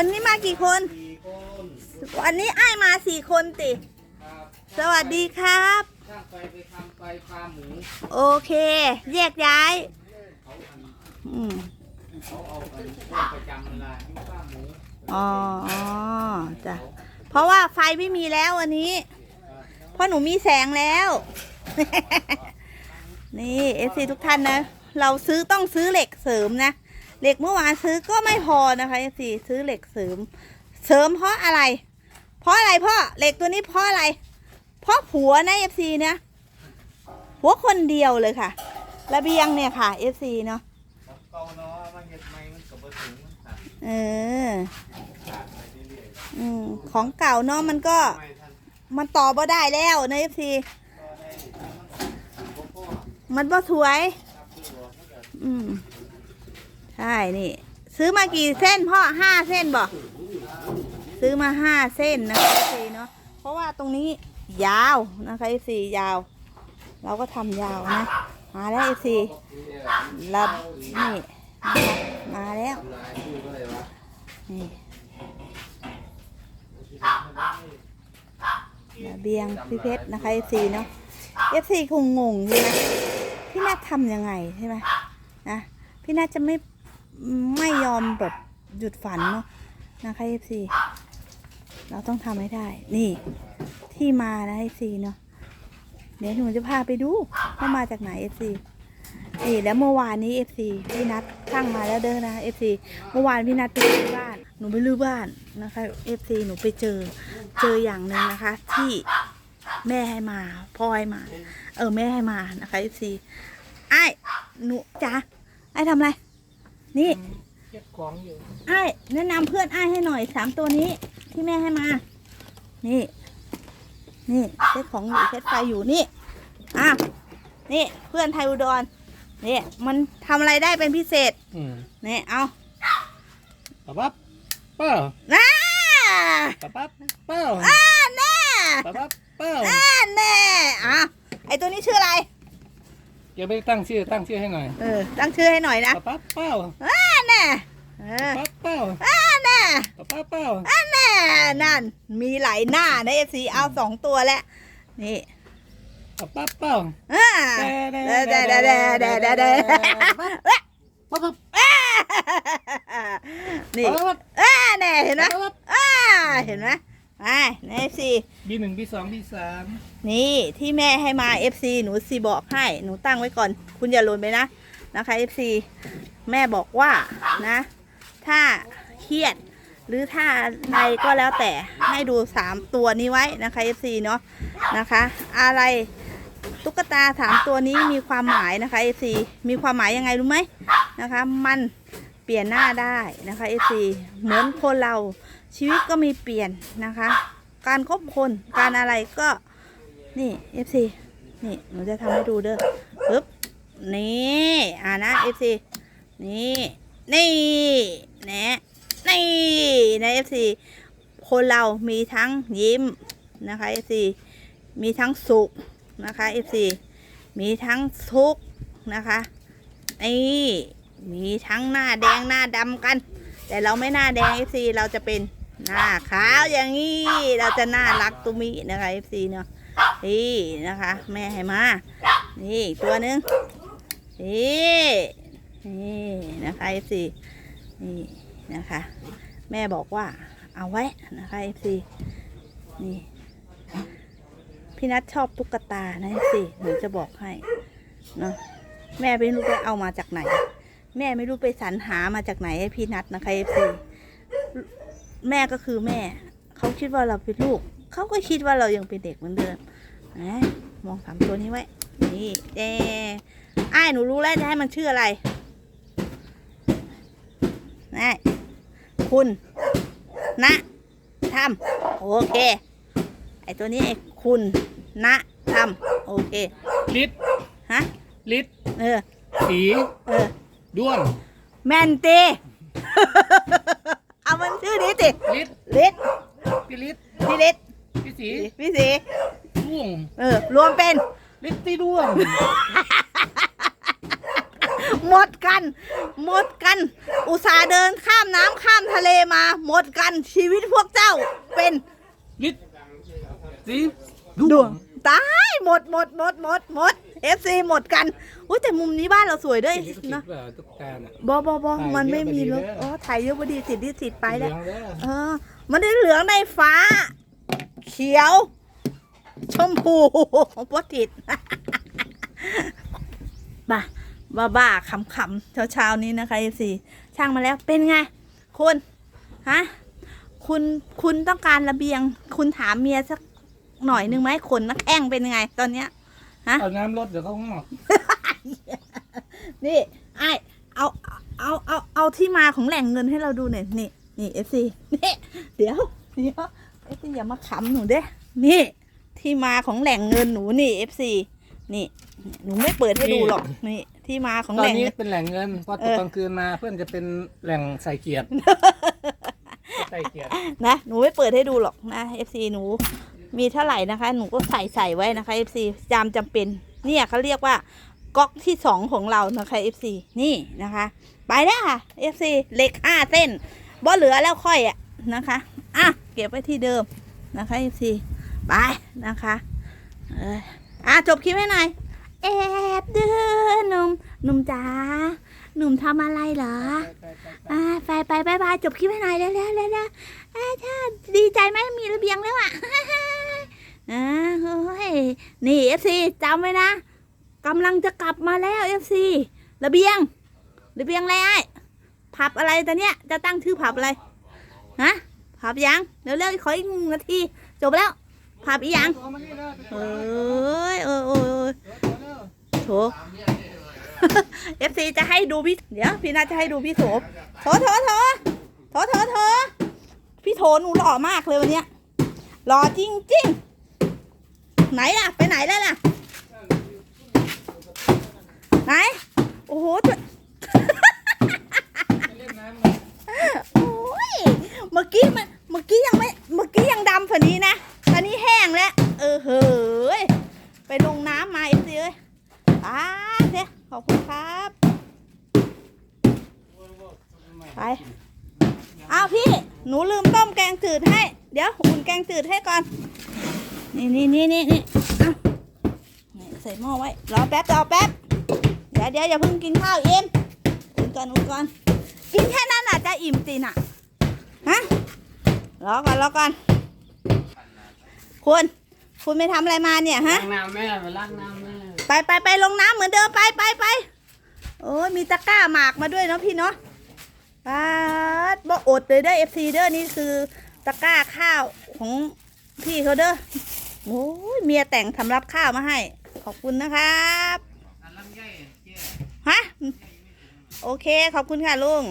วันนี้มากี่คน สี่คนวันนี้ไอ้ายมาสี่คนติ ครับสวัสดีครับ ช่างไฟไปทำไฟฟาร์มหมูโอเค แยกย้าย เขาอันอืมเขาเอาอันเรื่องประจำเวลาที่ฟาร์มหมูอ๋อจ้ะเพราะว่าไฟไม่มีแล้ววันนี้ เพราะหนูมีแสงแล้ว นี่เอซีทุกท่านนะ เราซื้อต้องซื้อเหล็กเสริมนะ เหล็กเมื่อวานซื้อก็ไม่พอนะคะเอซีซื้อเหล็กเสริม เสริมเพราะอะไร เพราะอะไรพ่อเหล็กตัวนี้เพราะอะไร เพราะผัวนะเอฟซีเนะผัวคนเดียวเลยค่ะ ระเบียงเนี่ยค่ะเอฟซีเนาะเก่าเนาะมันเฮ็ดม่มันก็บ่ถึงเออขาดไปเรื่อยอืมของเก่าเนาะมันก็ มันต่อบ่ได้แล้วนะเอฟซีมันบ่พอมันบ่สวย อืม ใช่นี่ ซื้อมากี่เส้นพ่อห้าเส้นบ่ซื้อมาห้าเส้นนะคะสีเนาะเพราะว่าตรงนี้ยาวนะคะสียาว เราก็ทำยาวนะมาแล้วเอซีรับนี่มาแล้วนี่ระเบียงพี่เพชรนะคะเอซีเนาะเอฟซีคงงงใช่ไหมพี่นัททำยังไงใช่ไหมนะพี่นัทจะไม่ ไม่ยอมแบบหยุดฝันเนาะนะคะเอฟซีเราต้องทำให้ได้ นี่ที่มานะเอฟซีเนาะเดี๋ยวหนูจะพาไปดูว่ามาจากไหนเอฟซีนี่แล้วเมื่อวานนี้เอฟซีพี่นัทช่างมาแล้วเด้อนะเอฟซีเมื่อวานพี่นัทไปรื้อบ้าน หนูไปรื้อบ้านนะคะเอฟซีหนูไปเจอเจออย่างหนึ่งนะคะ ที่แม่ให้มาพ่อให้มา เออแม่ให้มานะคะเอฟซีไอ้หนูจ้าไอ้ทำอะไร นี่เก็บของอยู่ไอ้ายแนะนำเพื่อนไอ้ายให้หน่อยสามตัวนี้ ที่แม่ให้มา นี่ นี่เช็ดของอยู่เช็ดไฟอยู่นี่อะนี่เพื่อนไทยอุดรนี่มันทำอะไรได้เป็นพิเศษอืมนี่เอาปั๊บปั๊บเป้า น้า ปั๊บปั๊บเป้า อ่าแน่ ปั๊บปั๊บเป้า อ่าแน่อะไอตัวนี้ชื่ออะไร เดี๋ยวไปตั้งชื่อตั้งชื่อให้หน่อยเออ ตั้งชื่อให้หน่อยนะปั๊บปั๊บเป้าอ่าแน่เออปั๊บเป้าอ่าแน่ปั๊บปั๊บเป้าอ่าแน่นั่น มีหลายหน้าในเอฟซีเอาสองตัวแล้วนี่ปั๊บปั๊บเป้าอ่าเด้เด้เด้เด้เด้เด้เด้ปั๊บปั๊บนี่ปั๊บอ่าแน่เห็นไหมปั๊บอ่าเห็นไหม ไปในเอฟซีบีหนึ่งบีสองบีสามนี่ที่แม่ให้มา FC หนูซีบอกให้หนูตั้งไว้ก่อน คุณอย่าหล่นไปนะนะคะ FC แม่บอกว่านะ ถ้าเครียดหรือถ้าใดก็แล้วแต่ให้ดู3ตัวนี้ไว้นะคะ FC เนาะนะคะ อะไรตุ๊กตาสามตัวนี้มีความหมายนะคะ FC มีความหมายยังไงรู้ไหมนะคะ มันเปลี่ยนหน้าได้นะคะ FC เหมือนคนเรา ชีวิตก็มีเปลี่ยนนะคะ การคบคนการอะไรก็นี่ FC นี่หนูจะทำให้ดูเด้อปึ๊บนี่อ่านะ FC นี่นี่แนะนี่นะ FC คนเรามีทั้งยิ้มนะคะ FC มีทั้งสุขนะคะ FC มีทั้งทุกข์นะคะนี่มีทั้งหน้าแดงหน้าดำกัน แต่เราไม่หน้าแดง FC เราจะเป็น หน้าขาวอย่างนี้เราจะน่ารักตุมินะคะ FC เนาะนี่นะคะ แม่ให้มา นี่ตัวหนึ่งนี่นี่นะคะ FC นี่นะคะ แม่บอกว่าเอาไว้นะคะ FC นี่พี่นัทชอบตุ๊กตานะ FC หนูจะบอกให้เนาะแม่ไม่รู้ไปเอามาจากไหน แม่ไม่รู้ไปสรรหามาจากไหนให้พี่นัทนะคะ FC แม่ก็คือแม่ เขาคิดว่าเราเป็นลูก เขาก็คิดว่าเรายังเป็นเด็กเหมือนเดิมนะมองสามตัวนี้ไว้ นี่เอไอ้ายหนูรู้แล้วจะให้มันชื่ออะไรนะคุณ นะทำโอเค ไอตัวนี้ไอคุณ นะทำโอเค ลิตฮะ ลิตเออ สี เออ ด้วง แมนตีเอา มันชื่อนี้ติลิตลิศพี่ลิตพี่ลิศพี่สีพี่สีด้วงเออรวมเป็นลิตตี้ด้วงหมดกัน หมดกัน อุตส่าห์เดินข้ามน้ำข้ามทะเลมา หมดกันชีวิตพวกเจ้าเป็นลิดสีดวงตายหมดหมดหมดหมดหมด เอฟซีหมดกันอุ้ยแต่มุมนี้บ้านเราสวยด้วยลิดเนาะแบบตุ๊กตาน่ะ บอบอบอถ่ายมันไม่เยอะมีพอดีรถเลยอ๋อถ่ายเยอะพอดีติดดิติดไปเหลืแล้วองแล้ว เออ มันได้เหลืองในฟ้า เขียว ชมพูปวติดบ้าบ้าบ้าขำขำเช้าเช้าๆนี้นะคะเอซีช่างมาแล้วเป็นไง คุณ ฮะ คุณ คุณต้องการระเบียง คุณถามเมียสักหน่อยหนึ่งไหมขนนักแอ่งเป็นไง ตอนเนี้ย เอาน้ำรดเดี๋ยวเขางอกนี่ไอายเอาเอาเอาเอาที่มาของแหล่งเงินให้เราดูหน่อยนี่นี่เอฟซีนี่เดี๋ยวเดี๋ยวเอฟซีอย่ามาขำหนูเด้นี่ที่มาของแหล่งเงินหนูนี่เอฟซีนี่ หนูไม่เปิดให้ดูหรอกนี่ที่มาของตอแหนล่งนี้เงิน เป็นแหล่งเงินพอตเอกอ กลางคืนมาเพื่อนจะเป็นแหล่งใส่เกียรติ ใส่เกียรตินะหนูไม่เปิดให้ดูหรอกนะเอฟซีหนู มีเท่าไหร่นะคะ หนูก็ใส่ใส่ไว้นะคะเอฟซีจามจำเป็น เนี่ยเขาเรียกว่าก๊อกที่สองของเรานะคะเอฟซีนี่นะคะ ไปแล้วค่ะเอฟซีเหล็กห้าเส้นบ่เหลือแล้วค่อยอะนะคะอะเก็บไว้ที่เดิมนะคะเอฟซีไปนะคะเอออะจบคลิปให้หน่อยแอบเดือหนุ่มหนุ่มจ๋าหนุ่มทำอะไรเหรออ่าไปไปไปไปจบคลิปให้หน่อยเร็วเร็วเร็วเร็วอ่าถ้าดีใจไหมมีระเบียงแล้วอะ อ่าเฮ้ย นี่เอฟซีจำไว้นะกำลังจะกลับมาแล้วเอฟซีระเบียง ระเบียงอะไรไอ้ผับอะไรตอนเนี้ย จะตั้งชื่อผับอะไร ฮะ ผับยังเร็วเร็วขออีกนาที จบแล้ว ผับอีกยังเอ้ยเออเออโถเอฟซีจะให้ดูพี่ เดี๋ยว พี่นาจะให้ดูพี่โถโถโถโถโถโถโถพี่โถหนูหล่อมากเลยวันเนี้ยหล่อจริงจริงๆ ไหนล่ะ ไปไหนแล้วล่ะ ไหน โอ้โหตัวโอ้ย เมื่อกี้มัน เมื่อกี้ยังไม่ เมื่อกี้ยังดำกว่านี้นะตอนนี้แห้งแล้ว เออเฮ้ย ไปลงน้ำมาเอฟซีเอ้ยอ่าเด้ขอบคุณครับ ไป อ้าวพี่ หนูลืมต้มแกงจืดให้ เดี๋ยวอุ่นแกงจืดให้ก่อน นี่นี่นี่นี่นี่เอานี่ใส่หม้อไว้ รอแป๊บรอแป๊บ เดี๋ยวเดี๋ยวอย่าเพิ่งกินข้าวเอ็มอุ่นก่อนอุ่นก่อน กินแค่นั้นอาจจะอิ่มตีน่ะ ฮะ รอก่อนรอก่อน คุณ คุณไปทำอะไรมาเนี่ยฮะ ล้างน้ำแม่ไปล้างน้ำแม่ไปไปไปลงน้ำเหมือนเดิมไปไปไปโอ้ยมีตะกร้าหมากมาด้วยเนาะพี่เนาะปาดบ่อดเลยเด้อเอฟซีเด้อนี่คือตะกร้าข้าวของพี่เขาเด้อ โอ้ยเมียแต่งทำรับข้าวมาให้ ขอบคุณนะครับฮะโอเคขอบคุณค่ะลุง